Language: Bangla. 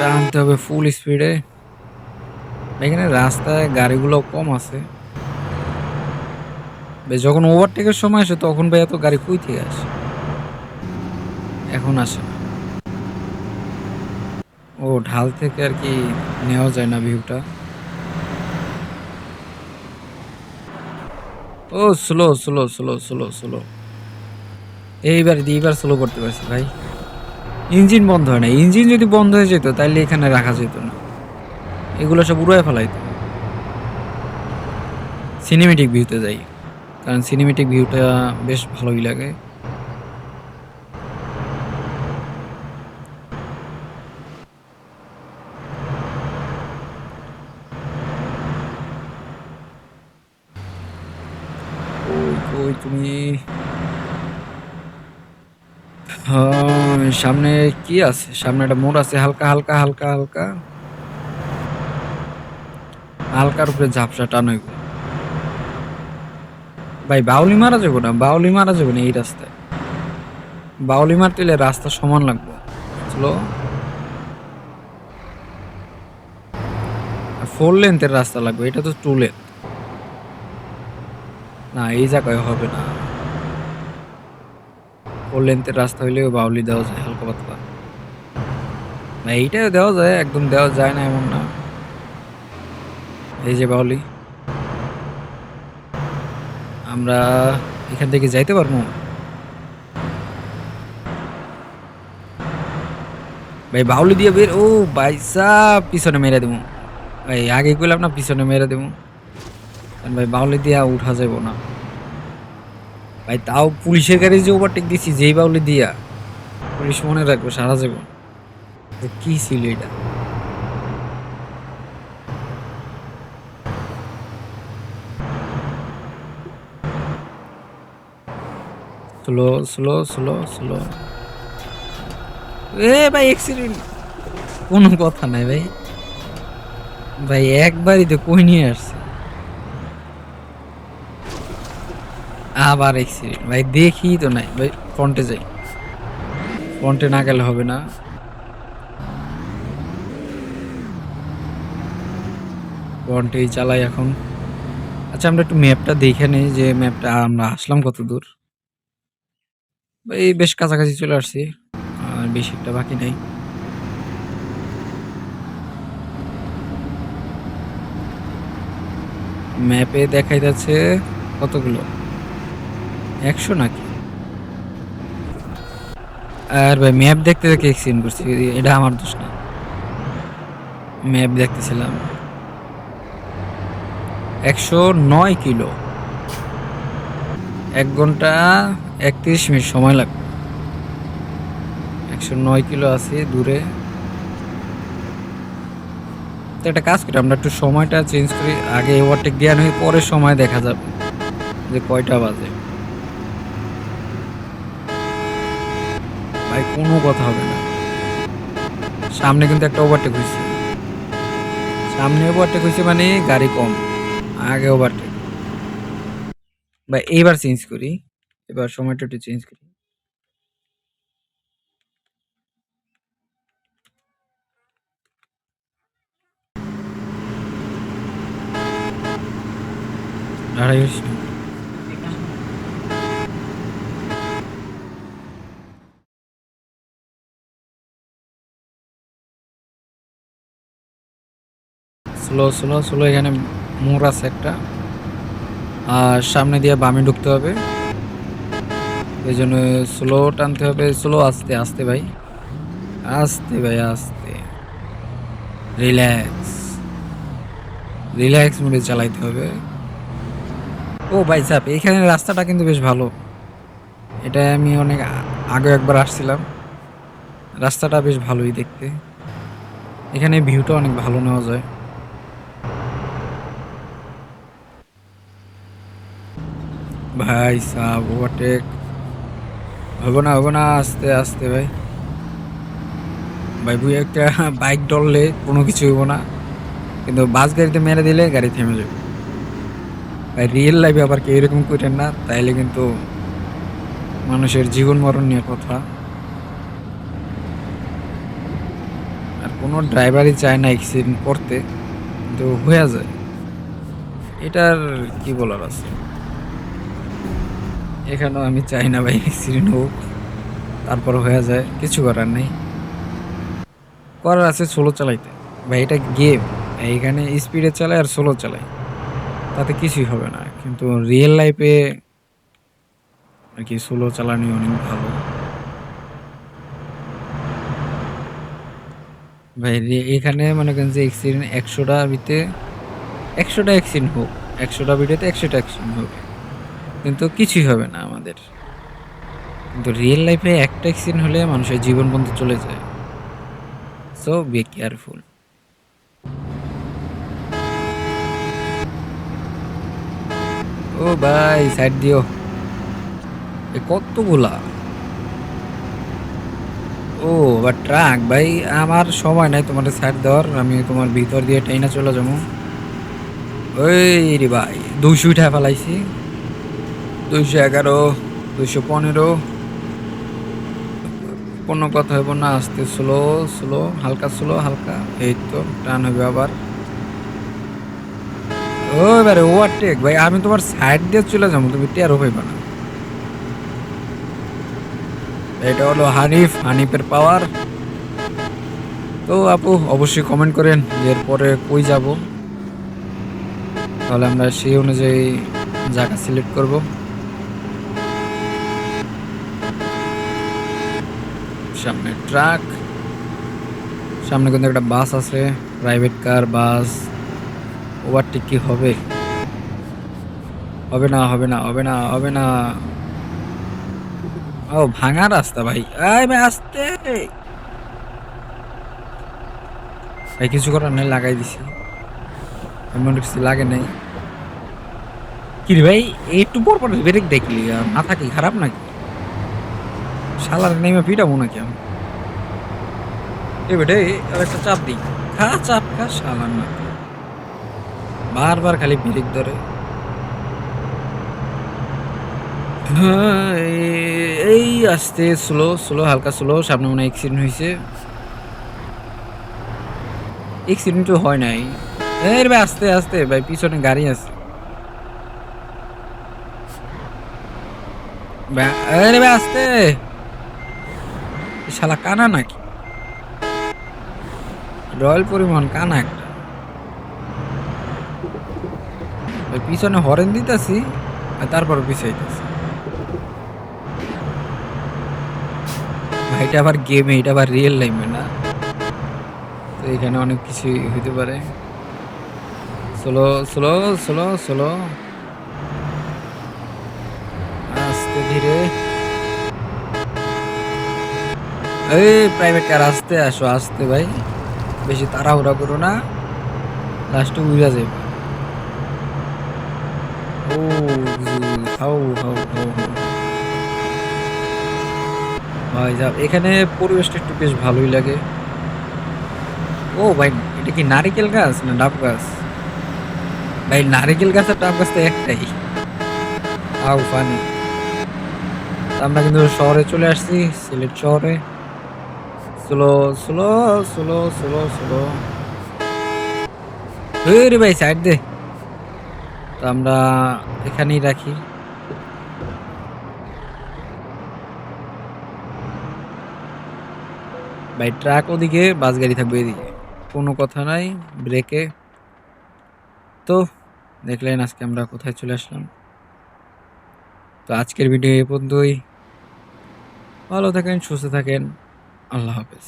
টানতে হবে ফুল স্পিডে এখানে রাস্তায় গাড়িগুলো কম আছে। যখন ওভারটেকের সময় আসে, তখন ভাই এত গাড়ি কই থেকে আসে? এখন আসে না। ও, ঢাল থেকে আর কি নেওয়া যায় না ভিউটা ও slow slow slow slow slow এইবার এইবার স্লো করতে পারছি ভাই। ইঞ্জিন বন্ধ হয় না। ইঞ্জিন যদি বন্ধ হয়ে যেত তাহলে এখানে রাখা যেত না। এগুলো সব উড়ায় ফেলাইতো। সিনেমেটিক ভিউতে যাই। কারণ সিনেমেটিক ভিউটা বেশ ভালোই লাগে। তুমি? হ্যাঁ, সামনে কি আছে? সামনে একটা মোড় আছে, হালকা হালকা হালকা হালকা। হালকার উপরে ঝাপসা টান ভাই, বাউলি মারা যাব না? বাউলি মারা যাব না এই রাস্তায়? বাউলি মারতে হলে রাস্তা সমান লাগবে। চলো। ফোর লেন্থের রাস্তা লাগবে, এটা তো টু লেন্থ না, এই জায়গায় হবে না। ফোর লেন্থের রাস্তা হইলেও বাউলি দেওয়া যায়, হালকা পাতলা। না, এইটাও দেওয়া যায়, একদম দেওয়া যায় না এমন না। এই যে বাউলি। আমরা এখান থেকে যাইতে পারব? ভাই, বাউলি দিয়ে বের, ও ভাই সাব, পিছনে মেরে দেবো। ভাই, আগে কইলাম না, পিছনে মেরে দেবো। ভাই, বাউলি দিয়া উঠা যাব না। ভাই, তাও পুলিশের গাড়ি যে ওভারটেক দিছি, যেই বাউলি দিয়া। পুলিশ মনে রাখবে, সারা যাব কি ছিল এটা? স্লো স্লো স্লো স্লো এ ভাই অ্যাক্সিডেন্ট কোনো কথা নাই ভাই। ভাই, একবারই তো কই নিয়ে আসছে। আবার অ্যাক্সিডেন্ট ভাই, দেখি তো নাই। ভাই ফ্রন্টে যাই। ফ্রন্টে না গেলে হবে না। ফ্রন্টেই চালাই এখন। আচ্ছা আমরা একটু ম্যাপটা দেখে নিই যে ম্যাপটা আমরা আসলাম কত দূর। এই বেশ কাছাকাছি চলে আসছি। আর বেশি একটা বাকি নাই। ম্যাপে দেখাই যাচ্ছে কতগুলো? একশো নাকি? আর ভাই ম্যাপ দেখতে দেখে এক্সিডেন্ট করছি, এটা আমার দোষ না। ম্যাপ দেখতেছিলাম। একশো নয় কিলো। এক ঘণ্টা একত্রিশ মিনিট সময় লাগবে। একশো নয় কিলো আছে দূরে। তো একটা কাজ করি, আমরা একটু সময়টা চেঞ্জ করি, আগে ওভারটেক দেওয়া নয় পরে সময় দেখা যাবে যে কয়টা বাজে। ভাই, কোনো কথা হবে না। সামনে কিন্তু একটা ওভারটেক হয়েছে। সামনে ওভারটেক হয়েছে মানে গাড়ি কম, আগে ওভারটেক ভাই, এইবার চেঞ্জ করি, এবার সময়টা একটু চেঞ্জ করি। আড়াই হয়েছে। স্লো স্লো স্লো, এখানে মোড় আছে একটা। আর সামনে দিয়ে বামে ঢুকতে হবে। এই জন্য স্লো টানতে হবে, স্লো আস্তে আস্তে ভাই। আস্তে ভাই, আস্তে। রিল্যাক্স। রিল্যাক্স মোডে চালাইতে হবে। ও ভাই সাপ এখানে রাস্তাটা কিন্তু বেশ ভালো। এটা আমি অনেক আগে একবার আসছিলাম। রাস্তাটা বেশ ভালোই দেখতে। এখানে ভিউটা অনেক ভালো নেওয়া যায়। ভাই সাব ওভারটেক হবে না হবে না, আস্তে আস্তে ভাই। ভাই বুই একটা বাইক ডললে কোনো কিছু হইব না। কিন্তু বাস গাড়িতে মেরে দিলে গাড়ি থেমে যাবে। ভাই রিয়েল লাইফে আবার কেউ এরকম করেন না, তাইলে কিন্তু মানুষের জীবন মরণ নিয়ে কথা। আর কোনো ড্রাইভারই চায় না অ্যাক্সিডেন্ট করতে, কিন্তু হয়ে যায়। এটার কি বলার আছে? এখানেও আমি চাই না ভাই অ্যাক্সিডেন্ট হোক। তারপর হয়ে যায়, কিছু করার নেই। করার আছে সোলো চালাইতে। ভাই, এটা গেম এইখানে স্পিডে চালায় আর সোলো চালায়। তাতে কিছুই হবে না। কিন্তু রিয়েল লাইফে আর কি সোলো চালানি অনেক ভালো। ভাই এখানে মনে করেন যে অ্যাক্সিডেন্ট একশোটা ভিতরে একশোটা অ্যাক্সিডেন্ট হোক। একশোটা ভিডিওতে একশোটা অ্যাক্সিডেন্ট হবে কিন্তু কিছুই হবে না আমাদের। কিন্তু রিয়েল লাইফে একটা অ্যাক্সিডেন্ট হলে মানুষের জীবন বন্ধু চলে যায়। সো বি কেয়ারফুল ও ভাই সাইড দিও। এ কতগুলা? ও বা ট্রাক ভাই, আমার সময় নাই তোমার সাইড দেওয়ার। আমি তোমার ভিতর দিয়ে টাইনা চলে যাব। ওই রে ভাই দুইশো উঠা ফেলাইছি। দুইশো এগারো, দুইশো পনেরো। কোনো কথা হইব না, আস্তে স্লো স্লো, হালকা স্লো, হালকা। এই তো, টান হবে আবার। ও, এবারে ওভারটেক ভাই, আমি তোমার সাইড দিয়ে চলে যাব, তুমি টেরও পাইবা না। এটা হলো হানিফ, হানিফের পাওয়ার তো আপু, অবশ্যই কমেন্ট করেন এরপরে কই যাব। তাহলে আমরা সেই অনুযায়ী জায়গা সিলেক্ট করব। সামনে ট্রাক, সামনে কিন্তু একটা বাস আছে প্রাইভেট কার বাস ওভারটেক কি হবে? হবে না হবে না হবে না হবে না। ও, ভাঙা রাস্তা ভাই। আয় ভাই, আসতে। ভাই, কিছু করার নেই, লাগাই দিছি। এমন কিছু লাগে নাই। কি রে ভাই, একটু পর পর ব্রেক দেখলি মাথা কি খারাপ নাকি? শালার নেমে পিটাবো নাকি আমি? এ আর একটা চাপ দিই। খা চাপ খা শালার না। বারবার খালি ব্রেক ধরে। এই আস্তে স্লো স্লো হালকা স্লো সামনে মনে অ্যাক্সিডেন্ট হয়েছে অ্যাক্সিডেন্ট তো হয় নাই। এই রে ভাই আস্তে আস্তে ভাই পিছনে গাড়ি আছে। ভাই, আস্তে। শালা কানা নাকি? রয়্যাল পরিবহন কানা একটা। পিছনে হরেন দিতেছি আর তারপর পিছাইতেছি। এটা আবার গেমে এটা আবার রিয়েল লাইফে না। তো এখানে অনেক কিছু হইতে পারে। স্লো স্লো স্লো স্লো আস্তে ধীরে। এই প্রাইভেট কার আসতে আসো, আসতে ভাই। বেশি তাড়াহুড়া করো না। লাস্টে উড়া যাবে ও হাউ হাউ ভাই যা এখানে পরিবেশটা একটু বেশ ভালোই লাগে। ও ভাই, এটা কি নারিকেল গাছ না ডাব গাছ? ভাই, নারিকেল গাছ আর ডাব গাছ তো একটাই। আউ ফানি। আমরা কিন্তু শহরে চলে আসছি, সিলেট শহরে। Slow slow slow slow slow রে ভাই সাইড দে। তো আমরা এখানেই রাখি। ভাই ট্রাক ওদিকে বাস গাড়ি থাকবে এদিকে। কোনো কথা নাই ব্রেকে তো, দেখলেন আজকে আমরা কোথায় চলে আসলাম। তো আজকের ভিডিও এ পর্যন্তই। ভালো থাকেন, সুস্থ থাকেন। আল্লাহ হাফেজ